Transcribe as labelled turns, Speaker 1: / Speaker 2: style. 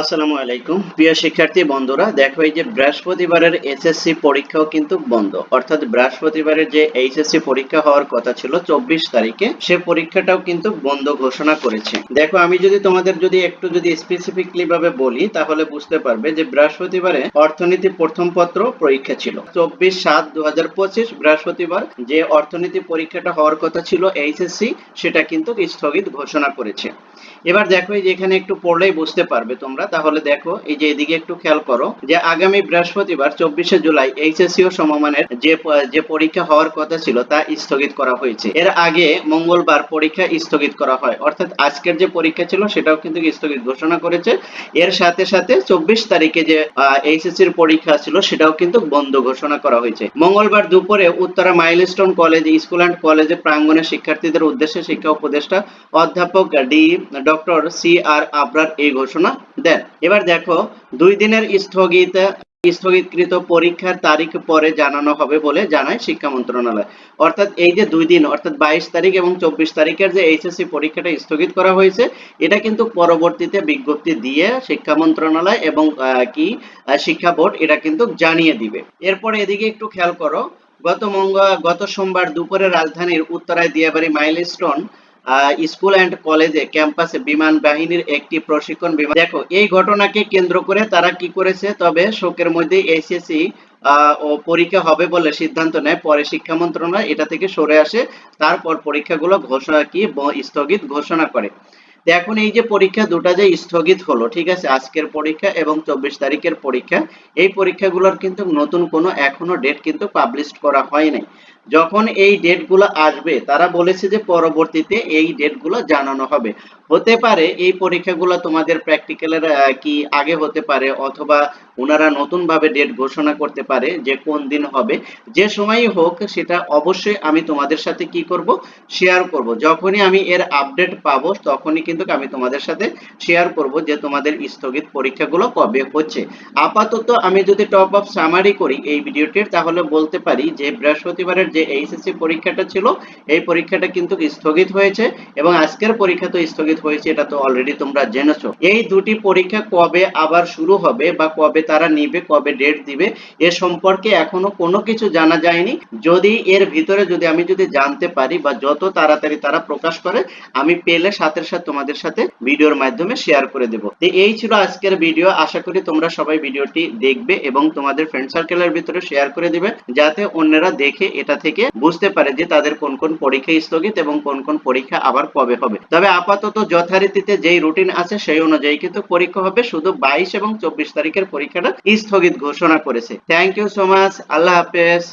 Speaker 1: আসসালামু আলাইকুম। প্রিয় শিক্ষার্থী বন্ধুরা, দেখো এই যে বৃহস্পতিবারের এসএসসি পরীক্ষাও কিন্তু বন্ধ। অর্থাৎ বৃহস্পতিবারের যে এইচএসসি পরীক্ষা হওয়ার কথা ছিল চব্বিশ তারিখে, সে পরীক্ষাটাও কিন্তু বন্ধ ঘোষণা করেছে। দেখো, আমি যদি তোমাদের যদি একটু যদি স্পেসিফিকলি ভাবে বলি, তাহলে বুঝতে পারবে যে বৃহস্পতিবারে অর্থনীতি প্রথম পত্র পরীক্ষা ছিল। চব্বিশ সাত দু হাজার পঁচিশ বৃহস্পতিবার যে অর্থনীতি পরীক্ষাটা হওয়ার কথা ছিল এইচএসসি, সেটা কিন্তু স্থগিত ঘোষণা করেছে। এবার দেখো এই যে এখানে একটু পড়লেই বুঝতে পারবে তোমরা। তাহলে দেখো এই যে এদিকে একটু খেয়াল করো যে আগামী বৃহস্পতিবার, চব্বিশে জুলাই এইচএসসি ও সমমানের যে যে পরীক্ষা হওয়ার কথা ছিল তা স্থগিত করা হয়েছে। এর আগে মঙ্গলবার পরীক্ষা স্থগিত করা হয়। অর্থাৎ আজকের যে পরীক্ষা ছিল সেটাও কিন্তু স্থগিত ঘোষণা করেছে। এর সাথে সাথে চব্বিশ তারিখে যে এইচএসসির পরীক্ষা ছিল সেটাও কিন্তু বন্ধ ঘোষণা করা হয়েছে। মঙ্গলবার দুপুরে Uttara Milestone College, school and কলেজে প্রাঙ্গণে শিক্ষার্থীদের উদ্দেশ্যে শিক্ষা উপদেষ্টা অধ্যাপক D doctor C R Abrar এই ঘোষণা দেন। এবার দেখো, দুই দিনের স্থগিত স্থগিতকৃত পরীক্ষার তারিখ পরে জানানো হবে বলে জানায় শিক্ষা মন্ত্রণালয়। অর্থাৎ এই যে দুই দিন, অর্থাৎ বাইশ তারিখ এবং চব্বিশ তারিখের যে এইচএসসি পরীক্ষাটা স্থগিত করা হয়েছে, এটা কিন্তু পরবর্তীতে বিজ্ঞপ্তি দিয়ে শিক্ষা মন্ত্রণালয় এবং কি শিক্ষা বোর্ড এটা কিন্তু জানিয়ে দিবে। এরপরে এদিকে একটু খেয়াল করো, গত মঙ্গ গত সোমবার দুপুরে রাজধানীর উত্তরায় দিয়াবাড়ি মাইলস্টোন স্কুল এন্ড কলেজে ক্যাম্পাসে বিমান বাহিনীর একটি প্রশিক্ষণ বিমান দেখো, এই ঘটনাকে কেন্দ্র করে তারা কি করেছে, তবে শোকের মধ্যে এসএসসি ও পরীক্ষা হবে বলে সিদ্ধান্ত নেয়। পরে শিক্ষা মন্ত্রণালয় এটা থেকে সরে আসে, তারপর পরীক্ষাগুলো ঘোষণা কি স্থগিত ঘোষণা করে। এখন এই যে পরীক্ষা দুটা যে স্থগিত হলো, ঠিক আছে, আজকের পরীক্ষা এবং চব্বিশ তারিখের পরীক্ষা, এই পরীক্ষাগুলোর কিন্তু নতুন কোনো এখনও ডেট কিন্তু পাবলিশ করা হয় নাই। যখন এই ডেটগুলো আসবে, তারা বলেছে যে পরবর্তীতে এই ডেটগুলো জানানো হবে। হতে পারে এই পরীক্ষাগুলো তোমাদের প্র্যাকটিক্যালের কি আগে হতে পারে অথবা ওনারা নতুন ভাবে ডেট ঘোষণা করতে পারে যে কোন দিন হবে। যে সময়ই হোক, সেটা অবশ্যই আমি তোমাদের সাথে কি করব? শেয়ার করব। যখনই আমি এর আপডেট পাবো, তখনই কিন্তু আমি তোমাদের সাথে শেয়ার করব যে তোমাদের স্থগিত পরীক্ষাগুলো কবে হচ্ছে। আপাতত আমি যদি টপ আপ সামারি করি এই ভিডিওটির, তাহলে বলতে পারি যে বৃহস্পতিবারের যে এইচএসসি পরীক্ষাটা ছিল, এই পরীক্ষাটা কিন্তু স্থগিত হয়েছে এবং আজকের পরীক্ষা তো স্থগিত হয়েছে, এটা তো অলরেডি তোমরা জেনেছো। এই দুটি পরীক্ষা কবে আবার শুরু হবে বা কবে তারা নিবে, কবে ডেট দিবে, এ সম্পর্কে এখনও কোনো কিছু জানা যায়নি। যদি এর ভিতরে যদি আমি যদি জানতে পারি বা যত তাড়াতাড়ি তারা প্রকাশ করে, আমি পেলে সাথে সাথে তোমাদের সাথে ভিডিওর মাধ্যমে শেয়ার করে দেব। এই ছিল আজকের ভিডিও আশা করি তোমরা সবাই ভিডিওটি দেখবে এবং তোমাদের ফ্রেন্ড সার্কেলের ভিতরে শেয়ার করে দিবে, যাতে অন্যরা দেখে এটা থেকে বুঝতে পারে যে তাদের কোন কোন পরীক্ষা স্থগিত এবং কোন কোন পরীক্ষা আবার কবে হবে। তবে আপাতত যথারীতিতে যেই রুটিন আছে সেই অনুযায়ী কিন্তু পরীক্ষা হবে শুধু বাইশ এবং চব্বিশ তারিখের পরীক্ষাটা স্থগিত ঘোষণা করেছে। থ্যাংক ইউ সো মাচ আল্লাহ হাফেজ।